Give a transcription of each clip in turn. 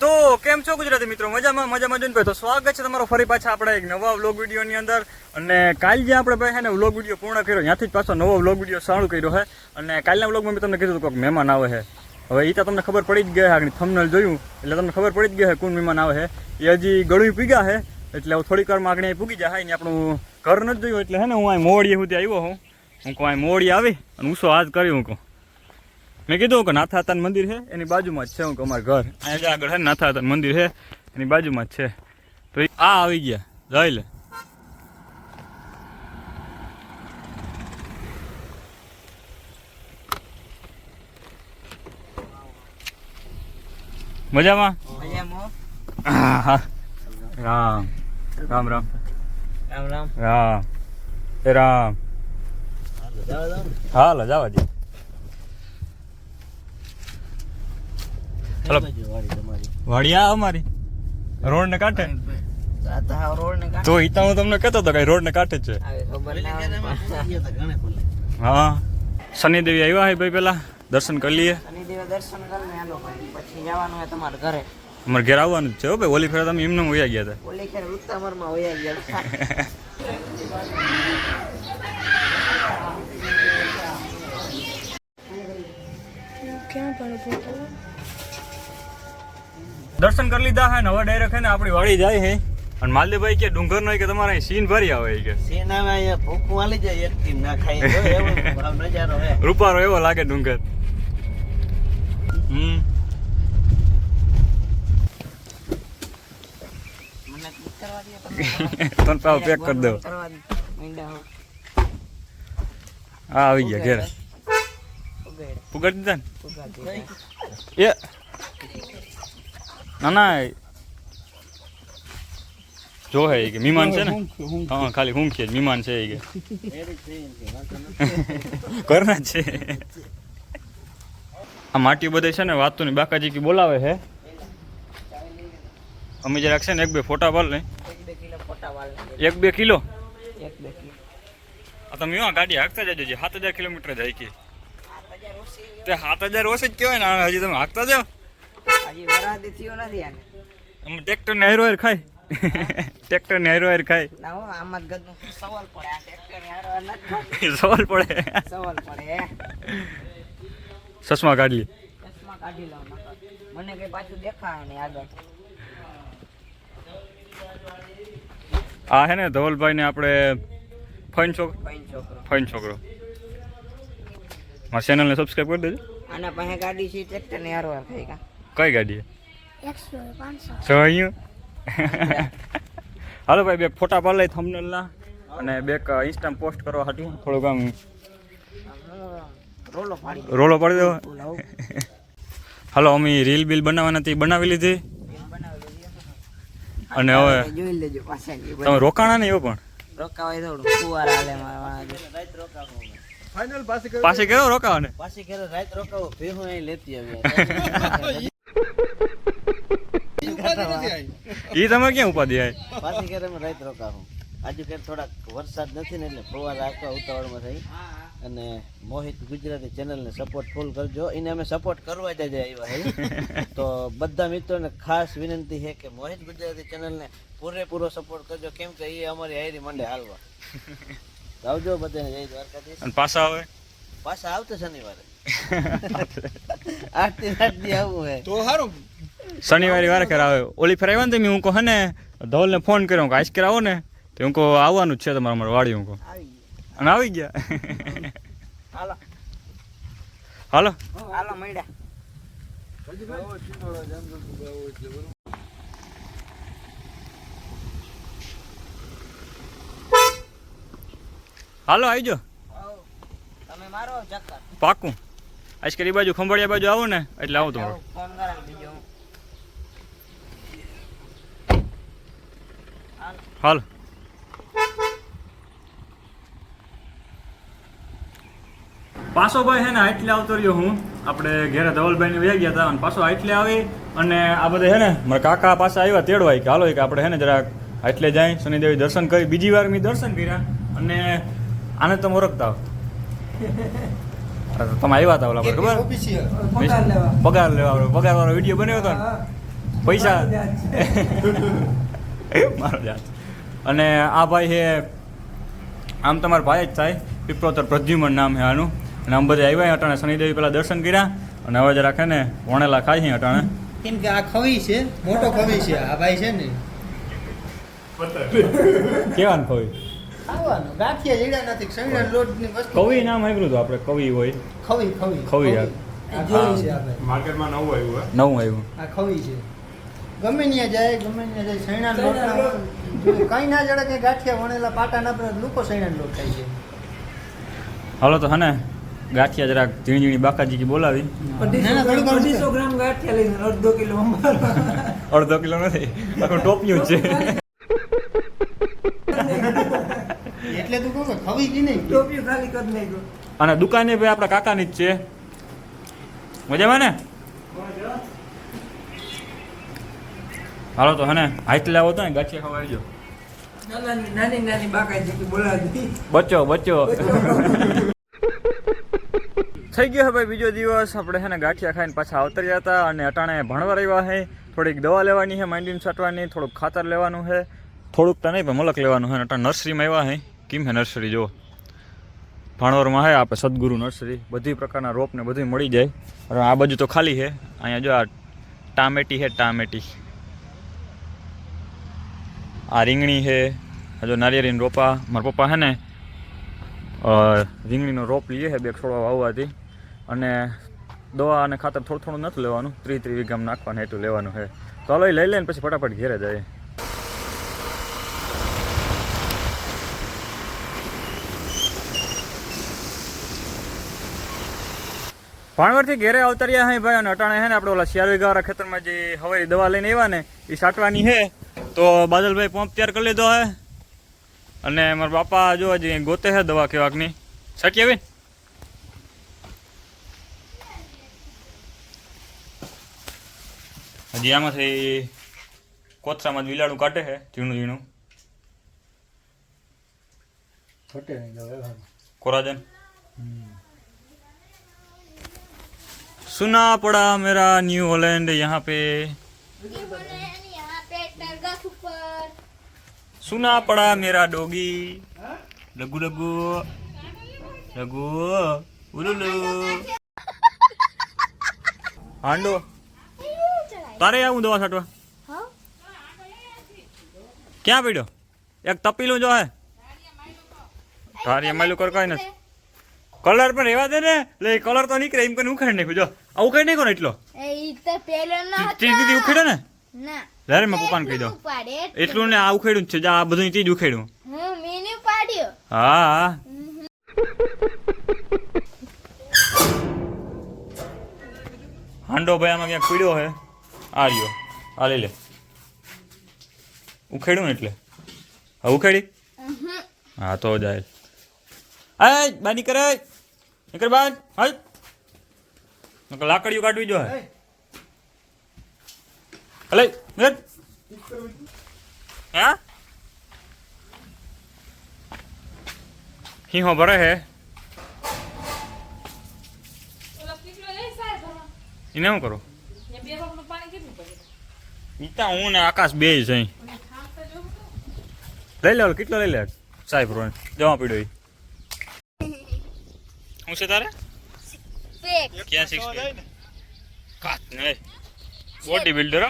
તો કેમ છો ગુજરાતી મિત્રો? મજામાં મજામાં જોઈને ભાઈ, તો સ્વાગત છે તમારો ફરી પાછા આપણે એક નવા વ્લોગ વિડીયોની અંદર. અને કાલ જે આપણે ભાઈ ને વ્લોગ વીડિયો પૂર્ણ કર્યો, ત્યાંથી જ પાછો નવો વ્લોગ વીડિયો સારું કર્યો છે. અને કાલના વ્લોગમાં મેં તમને કીધું કે મહેમાન આવે છે. હવે એ તો તમને ખબર પડી જ ગયા આગળ થમનલ જોયું. એટલે તમને ખબર પડી જ ગઈ છે કોણ મહેમાન આવે છે. એ હજી ગળું પીગા છે, એટલે હું થોડીક વારમાં આગળ પૂગી જાય ને આપણું ઘર નથી જોયું, એટલે હે ને હું અહીં મોડી સુધી આવ્યો હું હું કહું, અહીં મોડી આવી, અને ઉસો હાથ કર્યો હું કહું. મેં કીધું કે નાથાતાન મંદિર છે એની બાજુમાં જ છે હું કે અમારું ઘર. અહીંયા જે આગળ છે નાથાતાન મંદિર છે એની બાજુમાં જ છે. તો આ આવી ગયા. જોઈ લે. મજામાં. રામ. રામ રામ. રામ રામ. રામ. રામ. હાલો જવા દે. હલો વાડિયા અમારી. રોડ ને કાંઠે? આ તો હાવ રોડ ને કાંઠે. તો ઈ તો હું તમને કહેતો હતો કે રોડ ને કાંઠે જ છે. હા. શનિદેવી આવ્યા હે ભાઈ પેલા. દર્શન કરી લઈએ. દર્શન કરીને પછી જવાનું હોય તમારા ઘરે. અમારે ઘેર આવવાનું જ છે હો ભાઈ. ઓલી ફેરા તમે એમને વયા ગયા હતા. ઓલી ખેર ઉત્તમરમાં વયા ગયા દર્શન કરી લીધા હે ને હવે ડાયરેક્ટ હે ને આપણી વાડી જાય હે. અને માલદેવભાઈ કે ડુંગર નો કે તમારે અહીં સીન ભરી આવે કે. સેનામાં અહીંયા ભૂખ વાલી જાય એક ટીમ ના ખાઈ જો એવો નજારો હે. રૂપારો એવો લાગે ડુંગર. હમ. તને પાવ પેક કરી દો કરવા દે. મીંડા હો. હા આવી ગયા ઘેર. પુગાડી દીધા ને? એ. ના ના જો હે કે મીમાન છે ને? હા ખાલી હું જ મીમાન છે ઈ કે. કરના છે આ માટી બધે છે ને વાતોની ની બાકાજી કે બોલાવે છે અમે જરાક છે ને એક બે ફોટા પાડ લે એક બે કિલો આ તમે આ ગાડી હાંકતા જજો જે સાત હજાર કિલોમીટર જાય કે. આઠ હજાર ઓછી. તે સાત હજાર ઓછી જ કહેવાય ને હજી તમે હાંકતા જાઓ. હજી વરાદી થયો નથી આને. અમે ટ્રેક્ટર ને હેરો હેર ખાય. ટ્રેક્ટર ને હેરો હેર ખાય. ના હો આમાં જ ગદનો સવાલ પડે. આ નથી સવાલ પડે. સવાલ પડે ચશ્મા કાઢી લે. ચશ્મા કાઢી લઉં મને કઈ પાછું દેખાય ને આગળ. આ હે ને ધવલભાઈ ને આપણે ફઈન છોકરો ફાઈન છોકરો. ફઈન છોકરો. મારા ચેનલને સબસ્ક્રાઈબ કરી દેજો. આના પાસે ગાડી છે ટ્રેક્ટરની હારવાર થઈ કા. કઈ ગાડી? છે અહીંયા હાલો ભાઈ બે ફોટા પાડ લઈ થંબનેલના અને બે ઇન્સ્ટા પોસ્ટ કરવા હાટું. થોડુંક આમ રોલો પાડી રોલો પાડી દેવો હાલો અમે રીલ બિલ બનાવવાના હતી બનાવી લીધી. અને હવે જોઈ લેજો પાછા તમે રોકાણા ને એવું પણ? રોકાવાય થોડું ફુવારા હાલે મારા વાળા રાત રોકાવો ને પાસે કેવો રાત રોકાવો. ભેહું અહીં લેતી આવી. એ તમે ક્યાં ઉપાધિ પાછી ઘરે અમે રાત રોકાવું આજુ કે થોડાક વરસાદ નથી ને એટલે ફુવા રાખવા ઉતાવળમાં થઈ. અને મોહિત ગુજરાતી ચેનલને સપોર્ટ ફૂલ કરજો. એને અમે સપોર્ટ કરવા જ આવ્યા હે તો બધા મિત્રોને ખાસ વિનંતી છે કે મોહિત ગુજરાતી ચેનલને પૂરેપૂરો સપોર્ટ કરજો. કેમ કે એ અમારી હાયરી મંડે હાલવા. આવજો બધાને જય દ્વારકાધીશ. પાછા આવે? પાછા આવતો શનિવારે. આઠથી આઠ દી આવવું હે શનિવારે વારે કરાવે આવે. ઓલી ફેર આવ્યા ને તમે હું કહું ને ધવલને ફોન કર્યો કે આજ આવો ને. તો હું કહો આવવાનું જ છે તમારા અમારે વાડી હું કહો. અને આવી ગયા. હાલો. હાલો. હાલો મળ્યા. હાલો આવી મારો ચક્કર પાકું? આજકાલ એ બાજુ ખંભાળિયા બાજુ આવું ને, એટલે આવું તમારું. હાલ. પાછો ભાઈ હે ને આટલે આવતો રહ્યો હું. આપણે ઘેરે ધવલભાઈ ને વહી ગયા હતા અને પાછો આટલે આવી અને આ બધા હે ને, મારા કાકા પાસે આવ્યા તેડવાય કે હાલો કે આપણે હે ને જરાક આટલે જાય શનિદેવી દર્શન કરી. બીજી વાર મેં દર્શન કર્યા અને આને તમે ઓળખતા હો. અરે તો તમે આવ્યા હતા ઓલા પર ખબર? પગાર લેવા. પગાર વાળો વીડિયો બન્યો હતો ને? પૈસા. મારો જાત અને આ ભાઈ છે આમ તમારા ભાઈ જ થાય. પીપળોતર પ્રદ્યુમન નામ છે આનું. અને આમ બધા આવ્યા અટાણે. શનિદેવી પેલા દર્શન કર્યા. અને હવે જરા ને વણેલા ખાય છે અટાણે. કેમ કે આ ખવી છે મોટો ખવી છે. આ ભાઈ છે ને. કેવાનું કવિ ખાવાનું. ગાંઠિયા જેડા નથી સૈણા લોટની વસ્તુ. કવિ નામ સાંભળ્યું હતું આપણે? કવિ હોય? ખવી ખવી. ખવી, માર્કેટમાં નવું આવ્યું નવું આવ્યું. આ ખવી છે. ગમે ત્યાં જાય ગમે ત્યાં જાય સૈણા લોટના કઈ ના જડે કે ગાંઠિયા વણેલા પાટા ના પડે લોકો સૈણા લોટ ખાય છે. હાલો તો હે ગાંઠિયા જરાક ઝીણી ઝીણી બાકાજી બોલાવી. ના, ના, થોડું ઘણું અઢીસો ગ્રામ ગાંઠિયા લઈને અડધો કિલો અડધો કિલો નથી આખું ટોપિયું જ છે. એટલે તું કહું ખવી કી નહીં? ટોપી ખાલી કરી નાખ્યો. અને દુકાને ભાઈ આપણા કાકાની જ છે. મજામાં ને? હાલો તો હને ને હાઈટ લાવો તો ને ગાંઠિયા ખાવા આવજો. નાની નાની નાની બાકાજી બોલાવી બચ્ચો બચ્ચો. થઈ ગયો હવે બીજો દિવસ. આપણે છે ને ગાંઠિયા ખાઈને પાછા અવતર્યા હતા અને અટાણે ભણવા રહ્યા છે થોડીક દવા લેવાની છે માંડીને છાંટવાની થોડુંક ખાતર લેવાનું છે થોડુંક તો નહીં પણ મલક લેવાનું છે અટાણે નર્સરીમાં આવ્યા છે કેમ હે નર્સરી જો? ભાણવરમાં હે આપણે સદગુરુ નર્સરી. બધી પ્રકારના રોપ ને બધું મળી જાય. અને આ બાજુ તો ખાલી છે અહીંયા જો આ ટામેટી છે ટામેટી. આ રીંગણી છે આ જો નારિયેળીના રોપા. મારા પપ્પા છે ને રીંગણીનો રોપ લઈએ છે બે છોડવા વાવવાથી. અને દવા અને ખાતર થોડું થોડું નથી લેવાનું. ત્રીસ ત્રીસ વીઘામાં નાખવાનું એટલું લેવાનું છે તો એ લઈ લઈને પછી ફટાફટ ઘેરે જાય. ભાણવરથી ઘેરે અવતર્યા હે ભાઈ અને અટાણે હે ને આપણે ઓલા શિયાળી ગાવાળા ખેતરમાં જે હવારી દવા લઈને આવ્યા ને એ સાટવાની હે. તો બાદલભાઈ પંપ તૈયાર કરી લીધો હે. અને મારા બાપા જો હજી ગોતે હે દવા કેવાકની સાટી આવી હજી આમાંથી કોથરામાં જ વિલાડું કાઢે છે ઝીણું ઝીણું. કોરાજન? હમ. सुना पड़ा मेरा न्यू हॉलैंड यहाँ पे यहाँ पे टरगस ऊपर सुना पड़ा मेरा डोगी लगू लगू लगू उलुलु हांडो તારે આવું દવા છાંટવા हाँ ક્યાં પડ્યો એક તપીલું જો હે તારી એમાં કર કઈ નથી કલર પણ એવા દે ને એટલે કલર તો નીકળે એમ કરીને ઉખાડી નાખ્યું જો આ ઉખાડી નાખ્યો ને એટલો. ચીજ ઉખેડે ને ના? મેં પપ્પાને કહી દો એટલું ને આ ઉખેડ્યું છે. આ બધું ચીજ ઉખેડ્યું. હું હા હાંડો ભાઈ આમાં ક્યાંક પીડ્યો હે. આ રહ્યો. આ લઈ લે. ઉખેડ્યું ને એટલે. હા ઉખેડી? હા તો જાય. આય બાની કરે નીકળ બાદ હાલ. લાકડીઓ કાઢવી જો હે. અલે નીકળ. હા? હિંહો ભરે હે. એને શું કરો? ઈતા હું ને આકાશ બે છે લઈ લે કેટલો લઈ લે? સાહેબ રોને જમા પીડ્યો હું છે તારે? ક્યાં સિક્સ કાત ને બોડી બિલ્ડર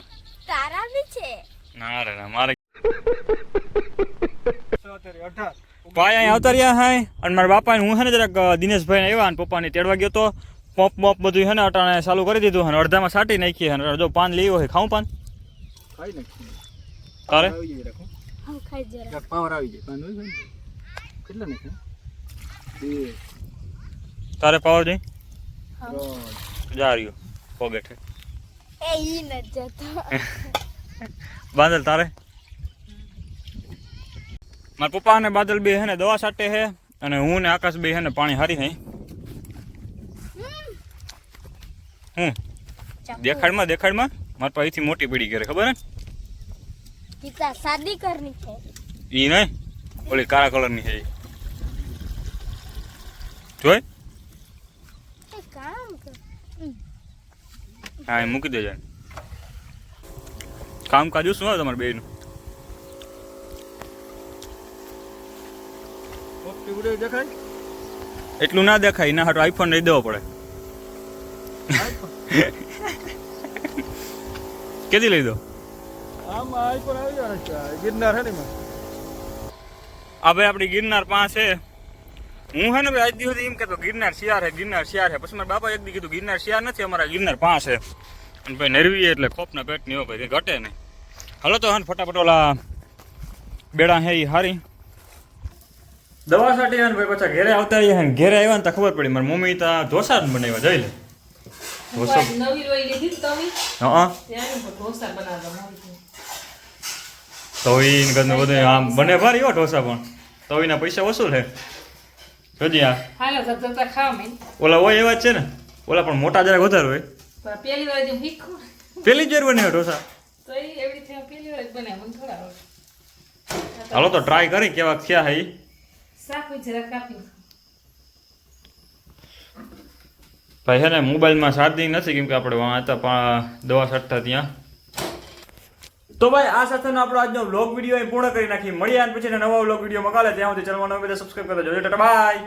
તારા બી છે? ના રે ના મારે ભાઈ અહીં આવતા રહ્યા હાય અને મારા બાપા હું છે ને જરાક દિનેશભાઈ ને આવ્યા અને પપ્પાને તેડવા ગયો તો પોપ મોપ બધું છે ને અટાણે ચાલુ કરી દીધું અને અડધામાં સાટી નાખી અને અડધો પાન લેવો હોય ખાઉં પાન? તારે? હું ખાઈ જરા. પાવર આવી જાય. પાન કેટલા નાખે તારે પાવર જઈ. જા રહ્યો. પોગેઠે એ ઈ ન જતો. બાદલ તારે? મારા પપ્પા અને બાદલ બે હે ને દવા સાટે હે અને હું ને આકાશ બે હે ને પાણી હારી હે. હું? દેખાડમાં દેખાડમાં? મારા પાસે અહીંથી મોટી પીડી કરે ખબર હે? શાદી કરની છે. ઈ નહીં ઓલી કાળા કલરની છે. જોઈ એ કામ કર હા એ મૂકી દેજો. કામકાજ શું હોય તમારે બેયનું? એટલું ના દેખાય એના હાટું આઈફોન લઈ દેવો પડે. કેદી લઈ દો? આમાં આઈફોન આવી ગિરનાર હે ને ભાઈ આપણી ગિરનાર પાસે હું હે ને ભાઈ આજ દિવસ એમ કહેતો ગિરનાર શિયાર હે ગિરનાર શિયાર હે. પછી મારા બાપા એક દી કીધું ગિરનાર શિયાર નથી અમારા ગિરનાર પાસે અને ભાઈ નરવી એટલે ખોપના પેટ નહીં હોય ભાઈ ઘટે નહીં. હલો તો હે ને ફટાફટ ઓલા બેડા હે એ હારી. દવા સાટી હે ને ભાઈ પાછા ઘેરે આવતા હે ને ઘેરે આવ્યા ને તો ખબર પડી મારી મમ્મી તો ઢોસા જ બનાવ્યા જઈ લે. ઢોસા. નવી રોઈ લીધી ને તમે? હા ઢોસા તો બધું બધું આમ બને ભારી હો ઢોસા પણ. તો એના પૈસા વસૂલ હે. જોજી આ હાલો તો ખાવ મેં. ઓલા હોય એવા છે ને? ઓલા પણ મોટા જરાક વધારે હોય. પણ પેલી વાર જેમ શીખું પેલી જ બને ઢોસા? તો એ એવડી રીતે પેલી વાર બને મને થોડા આવડે. હાલો તો ટ્રાય કરી કેવા થયા હે ઈ? જરા કાપી ભાઈ છે ને મોબાઈલમાં ચાર્જિંગ નથી કેમ કે આપણે વાં હતા દવા છટતા ત્યાં તો ભાઈ, આ સાથેનો આપણો આજનો વ્લોગ વીડિયો અહીં પૂર્ણ કરી નાખી. અને પછી નવા વ્લોગ વિડીયોમાં કાલે ત્યાં સુધી ચેનલમાં નવા સબસ્ક્રાઈબ કરતા જોજો ટાટા, બાય.